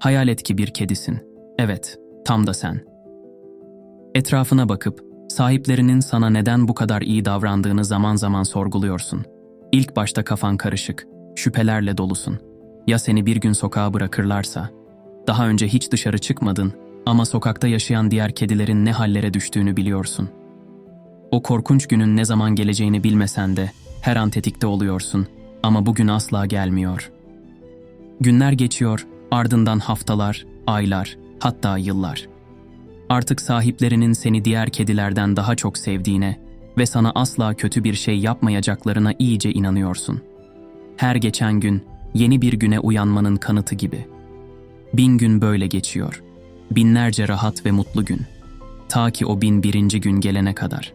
Hayal et ki bir kedisin. Evet, tam da sen. Etrafına bakıp sahiplerinin sana neden bu kadar iyi davrandığını zaman zaman sorguluyorsun. İlk başta kafan karışık, şüphelerle dolusun. Ya seni bir gün sokağa bırakırlarsa? Daha önce hiç dışarı çıkmadın ama sokakta yaşayan diğer kedilerin ne hallere düştüğünü biliyorsun. O korkunç günün ne zaman geleceğini bilmesen de her an tetikte oluyorsun ama bugün asla gelmiyor. Günler geçiyor, ardından haftalar, aylar, hatta yıllar. Artık sahiplerinin seni diğer kedilerden daha çok sevdiğine ve sana asla kötü bir şey yapmayacaklarına iyice inanıyorsun. Her geçen gün yeni bir güne uyanmanın kanıtı gibi. Bin gün böyle geçiyor. Binlerce rahat ve mutlu gün. Ta ki o bin birinci gün gelene kadar.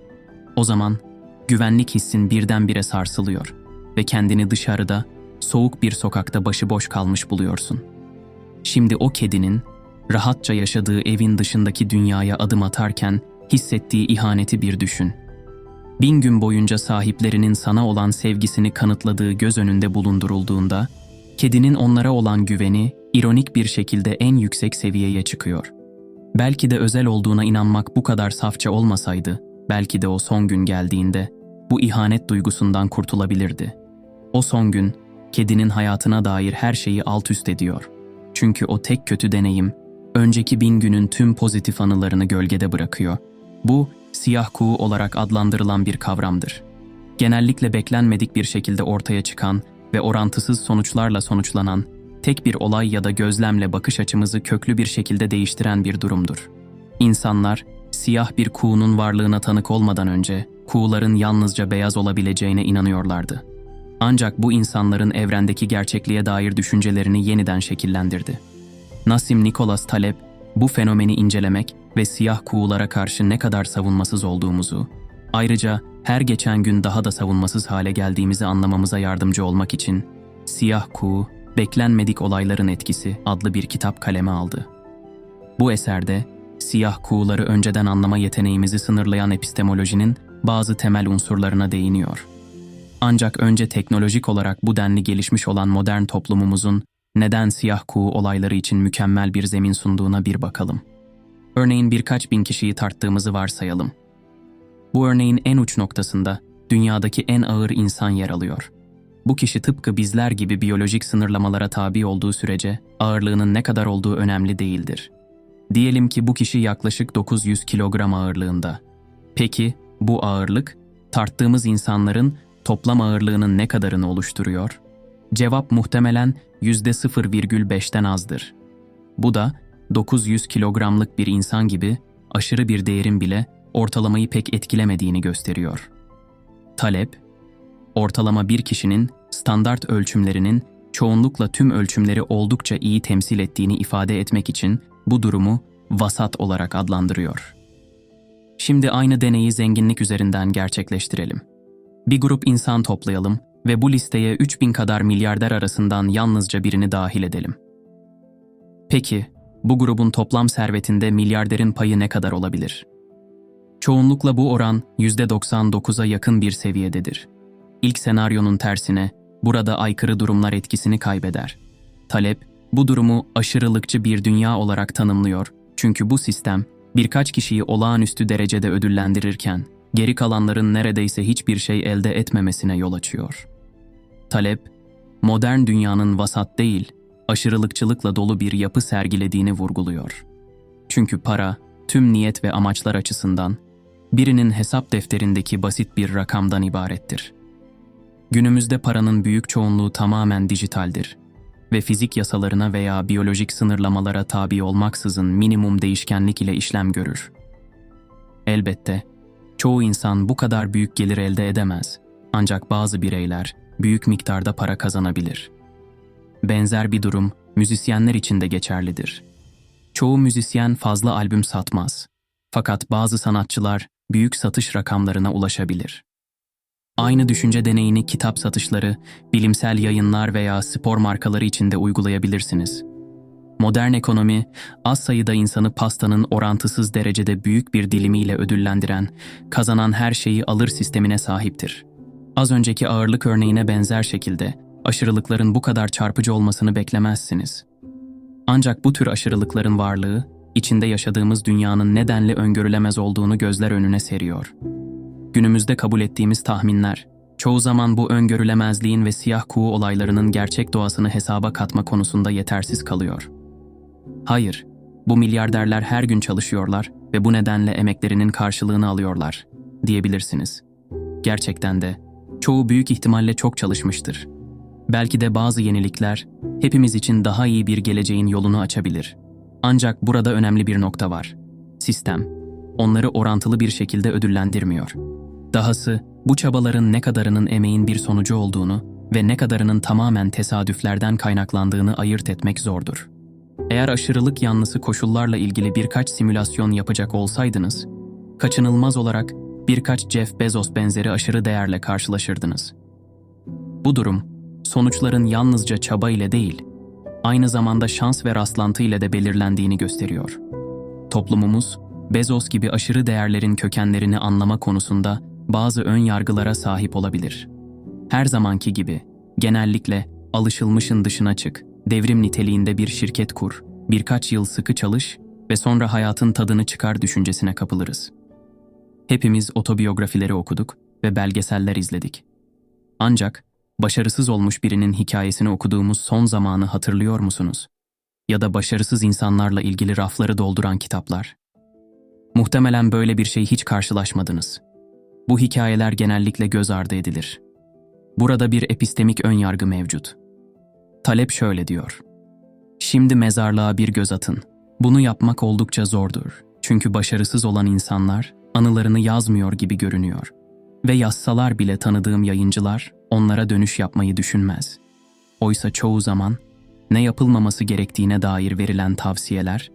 O zaman güvenlik hissin birdenbire sarsılıyor ve kendini dışarıda, soğuk bir sokakta başıboş kalmış buluyorsun. Şimdi o kedinin rahatça yaşadığı evin dışındaki dünyaya adım atarken hissettiği ihaneti bir düşün. Bin gün boyunca sahiplerinin sana olan sevgisini kanıtladığı göz önünde bulundurulduğunda, kedinin onlara olan güveni ironik bir şekilde en yüksek seviyeye çıkıyor. Belki de özel olduğuna inanmak bu kadar safça olmasaydı, belki de o son gün geldiğinde bu ihanet duygusundan kurtulabilirdi. O son gün, kedinin hayatına dair her şeyi alt üst ediyor. Çünkü o tek kötü deneyim, önceki bin günün tüm pozitif anılarını gölgede bırakıyor. Bu, siyah kuğu olarak adlandırılan bir kavramdır. Genellikle beklenmedik bir şekilde ortaya çıkan ve orantısız sonuçlarla sonuçlanan, tek bir olay ya da gözlemle bakış açımızı köklü bir şekilde değiştiren bir durumdur. İnsanlar, siyah bir kuğunun varlığına tanık olmadan önce, kuğuların yalnızca beyaz olabileceğine inanıyorlardı. Ancak bu insanların evrendeki gerçekliğe dair düşüncelerini yeniden şekillendirdi. Nassim Nicholas Taleb, bu fenomeni incelemek ve siyah kuğulara karşı ne kadar savunmasız olduğumuzu, ayrıca her geçen gün daha da savunmasız hale geldiğimizi anlamamıza yardımcı olmak için Siyah Kuğu, Beklenmedik Olayların Etkisi adlı bir kitap kaleme aldı. Bu eserde siyah kuğuları önceden anlama yeteneğimizi sınırlayan epistemolojinin bazı temel unsurlarına değiniyor. Ancak önce teknolojik olarak bu denli gelişmiş olan modern toplumumuzun neden siyah kuğu olayları için mükemmel bir zemin sunduğuna bir bakalım. Örneğin birkaç bin kişiyi tarttığımızı varsayalım. Bu örneğin en uç noktasında dünyadaki en ağır insan yer alıyor. Bu kişi tıpkı bizler gibi biyolojik sınırlamalara tabi olduğu sürece ağırlığının ne kadar olduğu önemli değildir. Diyelim ki bu kişi yaklaşık 900 kilogram ağırlığında. Peki bu ağırlık tarttığımız insanların toplam ağırlığının ne kadarını oluşturuyor? Cevap muhtemelen %0,5'ten azdır. Bu da 900 kilogramlık bir insan gibi aşırı bir değerin bile ortalamayı pek etkilemediğini gösteriyor. Talep, ortalama bir kişinin standart ölçümlerinin çoğunlukla tüm ölçümleri oldukça iyi temsil ettiğini ifade etmek için bu durumu vasat olarak adlandırıyor. Şimdi aynı deneyi zenginlik üzerinden gerçekleştirelim. Bir grup insan toplayalım ve bu listeye 3000 kadar milyarder arasından yalnızca birini dahil edelim. Peki, bu grubun toplam servetinde milyarderin payı ne kadar olabilir? Çoğunlukla bu oran %99'a yakın bir seviyededir. İlk senaryonun tersine, burada aykırı durumlar etkisini kaybeder. Talep, bu durumu aşırılıkçı bir dünya olarak tanımlıyor çünkü bu sistem, birkaç kişiyi olağanüstü derecede ödüllendirirken, geri kalanların neredeyse hiçbir şey elde etmemesine yol açıyor. Talep, modern dünyanın vasat değil, aşırılıkçılıkla dolu bir yapı sergilediğini vurguluyor. Çünkü para, tüm niyet ve amaçlar açısından, birinin hesap defterindeki basit bir rakamdan ibarettir. Günümüzde paranın büyük çoğunluğu tamamen dijitaldir ve fizik yasalarına veya biyolojik sınırlamalara tabi olmaksızın minimum değişkenlik ile işlem görür. Elbette, çoğu insan bu kadar büyük gelir elde edemez. Ancak bazı bireyler büyük miktarda para kazanabilir. Benzer bir durum müzisyenler için de geçerlidir. Çoğu müzisyen fazla albüm satmaz. Fakat bazı sanatçılar büyük satış rakamlarına ulaşabilir. Aynı düşünce deneyini kitap satışları, bilimsel yayınlar veya spor markaları için de uygulayabilirsiniz. Modern ekonomi, az sayıda insanı pastanın orantısız derecede büyük bir dilimiyle ödüllendiren, kazanan her şeyi alır sistemine sahiptir. Az önceki ağırlık örneğine benzer şekilde, aşırılıkların bu kadar çarpıcı olmasını beklemezsiniz. Ancak bu tür aşırılıkların varlığı, içinde yaşadığımız dünyanın nedenli öngörülemez olduğunu gözler önüne seriyor. Günümüzde kabul ettiğimiz tahminler, çoğu zaman bu öngörülemezliğin ve siyah kuğu olaylarının gerçek doğasını hesaba katma konusunda yetersiz kalıyor. Hayır, bu milyarderler her gün çalışıyorlar ve bu nedenle emeklerinin karşılığını alıyorlar, diyebilirsiniz. Gerçekten de, çoğu büyük ihtimalle çok çalışmıştır. Belki de bazı yenilikler, hepimiz için daha iyi bir geleceğin yolunu açabilir. Ancak burada önemli bir nokta var. Sistem, onları orantılı bir şekilde ödüllendirmiyor. Dahası, bu çabaların ne kadarının emeğin bir sonucu olduğunu ve ne kadarının tamamen tesadüflerden kaynaklandığını ayırt etmek zordur. Eğer aşırılık yanlısı koşullarla ilgili birkaç simülasyon yapacak olsaydınız, kaçınılmaz olarak birkaç Jeff Bezos benzeri aşırı değerle karşılaşırdınız. Bu durum, sonuçların yalnızca çaba ile değil, aynı zamanda şans ve rastlantı ile de belirlendiğini gösteriyor. Toplumumuz, Bezos gibi aşırı değerlerin kökenlerini anlama konusunda bazı ön yargılara sahip olabilir. Her zamanki gibi, genellikle alışılmışın dışına çık, devrim niteliğinde bir şirket kur, birkaç yıl sıkı çalış ve sonra hayatın tadını çıkar düşüncesine kapılırız. Hepimiz otobiyografileri okuduk ve belgeseller izledik. Ancak başarısız olmuş birinin hikayesini okuduğumuz son zamanı hatırlıyor musunuz? Ya da başarısız insanlarla ilgili rafları dolduran kitaplar. Muhtemelen böyle bir şey hiç karşılaşmadınız. Bu hikayeler genellikle göz ardı edilir. Burada bir epistemik önyargı mevcut. Talep şöyle diyor. Şimdi mezarlığa bir göz atın. Bunu yapmak oldukça zordur. Çünkü başarısız olan insanlar anılarını yazmıyor gibi görünüyor. Ve yazsalar bile tanıdığım yayıncılar onlara dönüş yapmayı düşünmez. Oysa çoğu zaman ne yapılmaması gerektiğine dair verilen tavsiyeler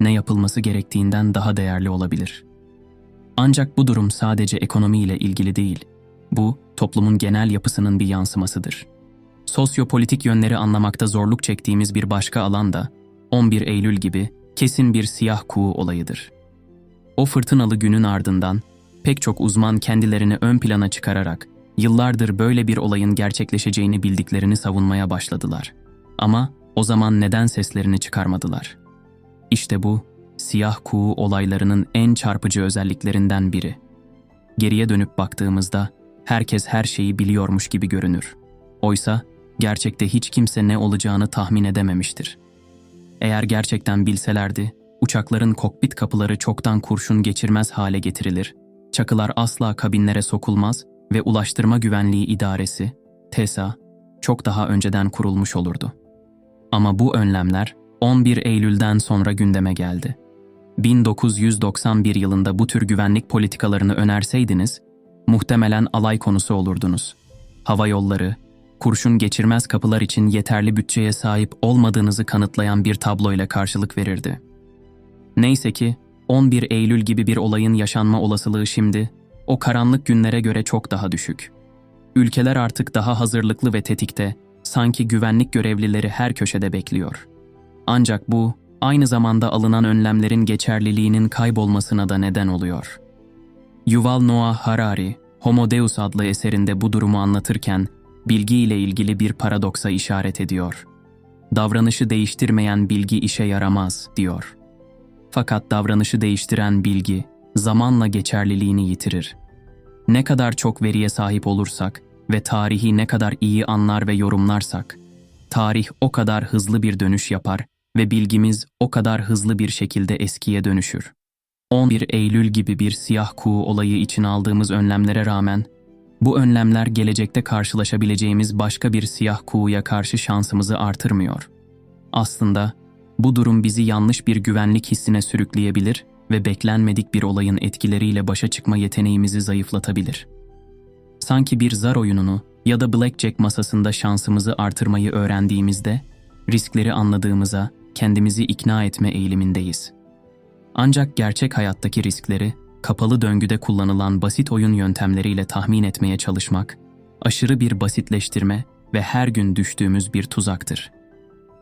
ne yapılması gerektiğinden daha değerli olabilir. Ancak bu durum sadece ekonomiyle ilgili değil. Bu toplumun genel yapısının bir yansımasıdır. Sosyopolitik yönleri anlamakta zorluk çektiğimiz bir başka alan da 11 Eylül gibi kesin bir siyah kuğu olayıdır. O fırtınalı günün ardından pek çok uzman kendilerini ön plana çıkararak yıllardır böyle bir olayın gerçekleşeceğini bildiklerini savunmaya başladılar. Ama o zaman neden seslerini çıkarmadılar? İşte bu siyah kuğu olaylarının en çarpıcı özelliklerinden biri. Geriye dönüp baktığımızda herkes her şeyi biliyormuş gibi görünür. Oysa gerçekte hiç kimse ne olacağını tahmin edememiştir. Eğer gerçekten bilselerdi, uçakların kokpit kapıları çoktan kurşun geçirmez hale getirilir, çakılar asla kabinlere sokulmaz ve Ulaştırma Güvenliği İdaresi, TESA, çok daha önceden kurulmuş olurdu. Ama bu önlemler 11 Eylül'den sonra gündeme geldi. 1991 yılında bu tür güvenlik politikalarını önerseydiniz, muhtemelen alay konusu olurdunuz. Hava yolları, kurşun geçirmez kapılar için yeterli bütçeye sahip olmadığınızı kanıtlayan bir tabloyla karşılık verirdi. Neyse ki 11 Eylül gibi bir olayın yaşanma olasılığı şimdi o karanlık günlere göre çok daha düşük. Ülkeler artık daha hazırlıklı ve tetikte, sanki güvenlik görevlileri her köşede bekliyor. Ancak bu aynı zamanda alınan önlemlerin geçerliliğinin kaybolmasına da neden oluyor. Yuval Noah Harari, Homo Deus adlı eserinde bu durumu anlatırken bilgi ile ilgili bir paradoksa işaret ediyor. Davranışı değiştirmeyen bilgi işe yaramaz, diyor. Fakat davranışı değiştiren bilgi zamanla geçerliliğini yitirir. Ne kadar çok veriye sahip olursak ve tarihi ne kadar iyi anlar ve yorumlarsak, tarih o kadar hızlı bir dönüş yapar ve bilgimiz o kadar hızlı bir şekilde eskiye dönüşür. 11 Eylül gibi bir siyah kuğu olayı için aldığımız önlemlere rağmen, bu önlemler gelecekte karşılaşabileceğimiz başka bir siyah kuğuya karşı şansımızı artırmıyor. Aslında bu durum bizi yanlış bir güvenlik hissine sürükleyebilir ve beklenmedik bir olayın etkileriyle başa çıkma yeteneğimizi zayıflatabilir. Sanki bir zar oyununu ya da blackjack masasında şansımızı artırmayı öğrendiğimizde, riskleri anladığımıza kendimizi ikna etme eğilimindeyiz. Ancak gerçek hayattaki riskleri kapalı döngüde kullanılan basit oyun yöntemleriyle tahmin etmeye çalışmak, aşırı bir basitleştirme ve her gün düştüğümüz bir tuzaktır.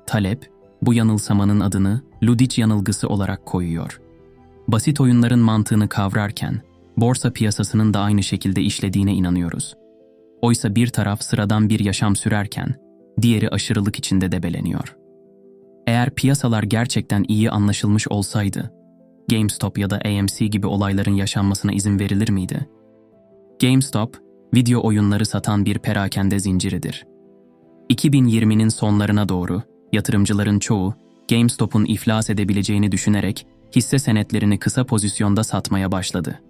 Talep, bu yanılsamanın adını Ludic yanılgısı olarak koyuyor. Basit oyunların mantığını kavrarken, borsa piyasasının da aynı şekilde işlediğine inanıyoruz. Oysa bir taraf sıradan bir yaşam sürerken, diğeri aşırılık içinde debeleniyor. Eğer piyasalar gerçekten iyi anlaşılmış olsaydı, GameStop ya da AMC gibi olayların yaşanmasına izin verilir miydi? GameStop, video oyunları satan bir perakende zinciridir. 2020'nin sonlarına doğru yatırımcıların çoğu GameStop'un iflas edebileceğini düşünerek hisse senetlerini kısa pozisyonda satmaya başladı.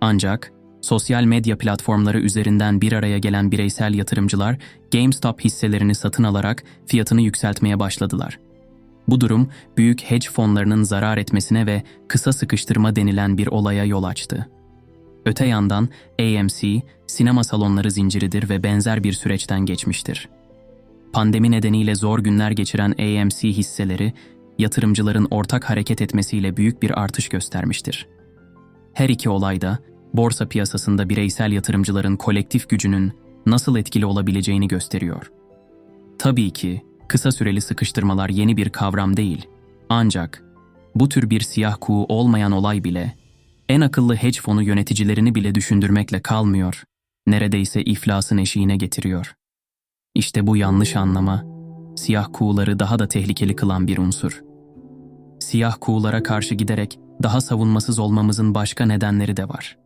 Ancak sosyal medya platformları üzerinden bir araya gelen bireysel yatırımcılar GameStop hisselerini satın alarak fiyatını yükseltmeye başladılar. Bu durum büyük hedge fonlarının zarar etmesine ve kısa sıkıştırma denilen bir olaya yol açtı. Öte yandan AMC, sinema salonları zinciridir ve benzer bir süreçten geçmiştir. Pandemi nedeniyle zor günler geçiren AMC hisseleri, yatırımcıların ortak hareket etmesiyle büyük bir artış göstermiştir. Her iki olayda, borsa piyasasında bireysel yatırımcıların kolektif gücünün nasıl etkili olabileceğini gösteriyor. Tabii ki kısa süreli sıkıştırmalar yeni bir kavram değil. Ancak bu tür bir siyah kuğu olmayan olay bile en akıllı hedge fonu yöneticilerini bile düşündürmekle kalmıyor. Neredeyse iflasın eşiğine getiriyor. İşte bu yanlış anlama, siyah kuğuları daha da tehlikeli kılan bir unsur. Siyah kuğulara karşı giderek daha savunmasız olmamızın başka nedenleri de var.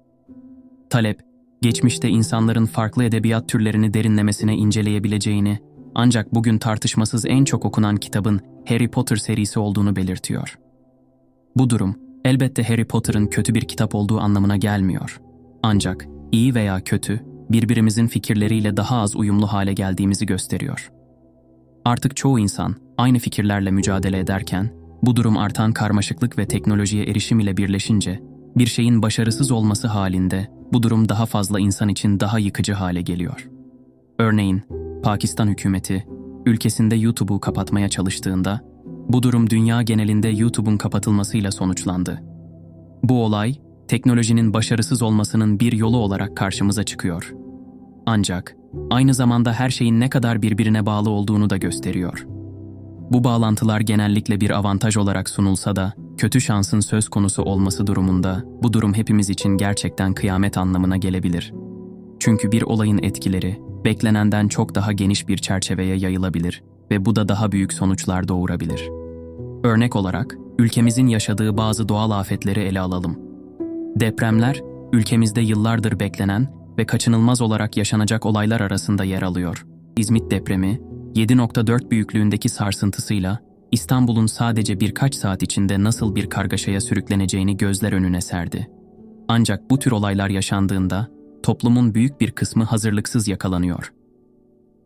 Talep, geçmişte insanların farklı edebiyat türlerini derinlemesine inceleyebileceğini, ancak bugün tartışmasız en çok okunan kitabın Harry Potter serisi olduğunu belirtiyor. Bu durum, elbette Harry Potter'ın kötü bir kitap olduğu anlamına gelmiyor. Ancak iyi veya kötü, birbirimizin fikirleriyle daha az uyumlu hale geldiğimizi gösteriyor. Artık çoğu insan aynı fikirlerle mücadele ederken, bu durum artan karmaşıklık ve teknolojiye erişim ile birleşince, bir şeyin başarısız olması halinde bu durum daha fazla insan için daha yıkıcı hale geliyor. Örneğin, Pakistan hükümeti ülkesinde YouTube'u kapatmaya çalıştığında, bu durum dünya genelinde YouTube'un kapatılmasıyla sonuçlandı. Bu olay, teknolojinin başarısız olmasının bir yolu olarak karşımıza çıkıyor. Ancak aynı zamanda her şeyin ne kadar birbirine bağlı olduğunu da gösteriyor. Bu bağlantılar genellikle bir avantaj olarak sunulsa da, kötü şansın söz konusu olması durumunda bu durum hepimiz için gerçekten kıyamet anlamına gelebilir. Çünkü bir olayın etkileri beklenenden çok daha geniş bir çerçeveye yayılabilir ve bu da daha büyük sonuçlar doğurabilir. Örnek olarak ülkemizin yaşadığı bazı doğal afetleri ele alalım. Depremler ülkemizde yıllardır beklenen ve kaçınılmaz olarak yaşanacak olaylar arasında yer alıyor. İzmit depremi 7.4 büyüklüğündeki sarsıntısıyla İstanbul'un sadece birkaç saat içinde nasıl bir kargaşaya sürükleneceğini gözler önüne serdi. Ancak bu tür olaylar yaşandığında toplumun büyük bir kısmı hazırlıksız yakalanıyor.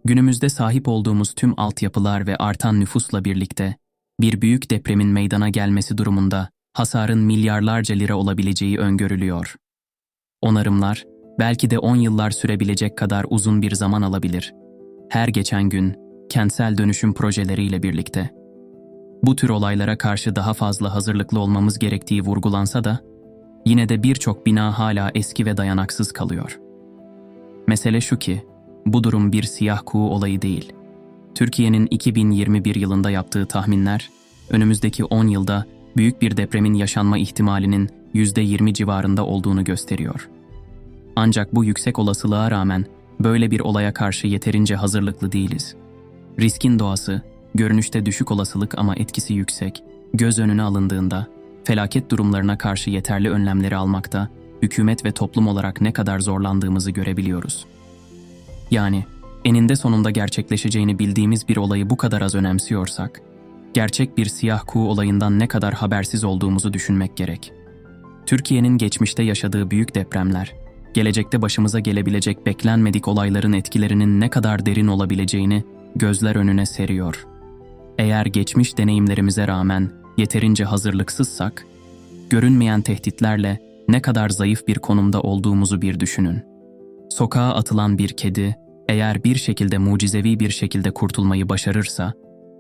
Günümüzde sahip olduğumuz tüm altyapılar ve artan nüfusla birlikte bir büyük depremin meydana gelmesi durumunda hasarın milyarlarca lira olabileceği öngörülüyor. Onarımlar belki de 10 yıllar sürebilecek kadar uzun bir zaman alabilir. Her geçen gün kentsel dönüşüm projeleriyle birlikte. Bu tür olaylara karşı daha fazla hazırlıklı olmamız gerektiği vurgulansa da yine de birçok bina hala eski ve dayanaksız kalıyor. Mesele şu ki, bu durum bir siyah kuğu olayı değil. Türkiye'nin 2021 yılında yaptığı tahminler, önümüzdeki 10 yılda büyük bir depremin yaşanma ihtimalinin %20 civarında olduğunu gösteriyor. Ancak bu yüksek olasılığa rağmen böyle bir olaya karşı yeterince hazırlıklı değiliz. Riskin doğası, görünüşte düşük olasılık ama etkisi yüksek, göz önüne alındığında felaket durumlarına karşı yeterli önlemleri almakta hükümet ve toplum olarak ne kadar zorlandığımızı görebiliyoruz. Yani eninde sonunda gerçekleşeceğini bildiğimiz bir olayı bu kadar az önemsiyorsak, gerçek bir siyah kuğu olayından ne kadar habersiz olduğumuzu düşünmek gerek. Türkiye'nin geçmişte yaşadığı büyük depremler, gelecekte başımıza gelebilecek beklenmedik olayların etkilerinin ne kadar derin olabileceğini gözler önüne seriyor. Eğer geçmiş deneyimlerimize rağmen yeterince hazırlıksızsak, görünmeyen tehditlerle ne kadar zayıf bir konumda olduğumuzu bir düşünün. Sokağa atılan bir kedi, eğer bir şekilde mucizevi bir şekilde kurtulmayı başarırsa,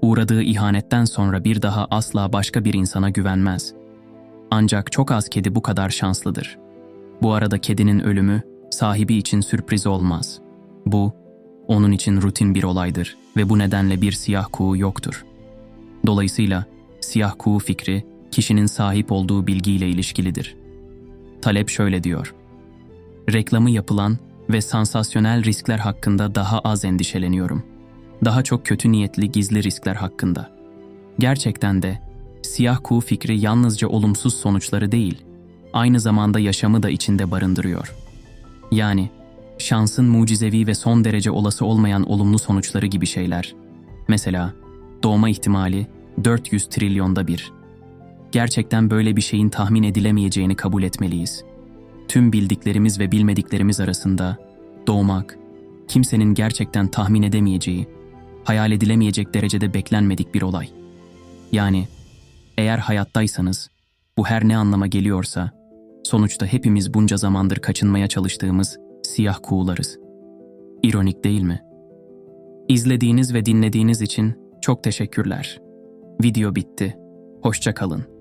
uğradığı ihanetten sonra bir daha asla başka bir insana güvenmez. Ancak çok az kedi bu kadar şanslıdır. Bu arada kedinin ölümü sahibi için sürpriz olmaz. Bu, onun için rutin bir olaydır ve bu nedenle bir siyah kuğu yoktur. Dolayısıyla siyah kuğu fikri kişinin sahip olduğu bilgiyle ilişkilidir. Talep şöyle diyor. Reklamı yapılan ve sansasyonel riskler hakkında daha az endişeleniyorum. Daha çok kötü niyetli gizli riskler hakkında. Gerçekten de siyah kuğu fikri yalnızca olumsuz sonuçları değil, aynı zamanda yaşamı da içinde barındırıyor. Yani şansın mucizevi ve son derece olası olmayan olumlu sonuçları gibi şeyler. Mesela doğma ihtimali 400 trilyonda bir. Gerçekten böyle bir şeyin tahmin edilemeyeceğini kabul etmeliyiz. Tüm bildiklerimiz ve bilmediklerimiz arasında doğmak, kimsenin gerçekten tahmin edemeyeceği, hayal edilemeyecek derecede beklenmedik bir olay. Yani eğer hayattaysanız, bu her ne anlama geliyorsa, sonuçta hepimiz bunca zamandır kaçınmaya çalıştığımız siyah kuğularız. İronik değil mi? İzlediğiniz ve dinlediğiniz için çok teşekkürler. Video bitti. Hoşça kalın.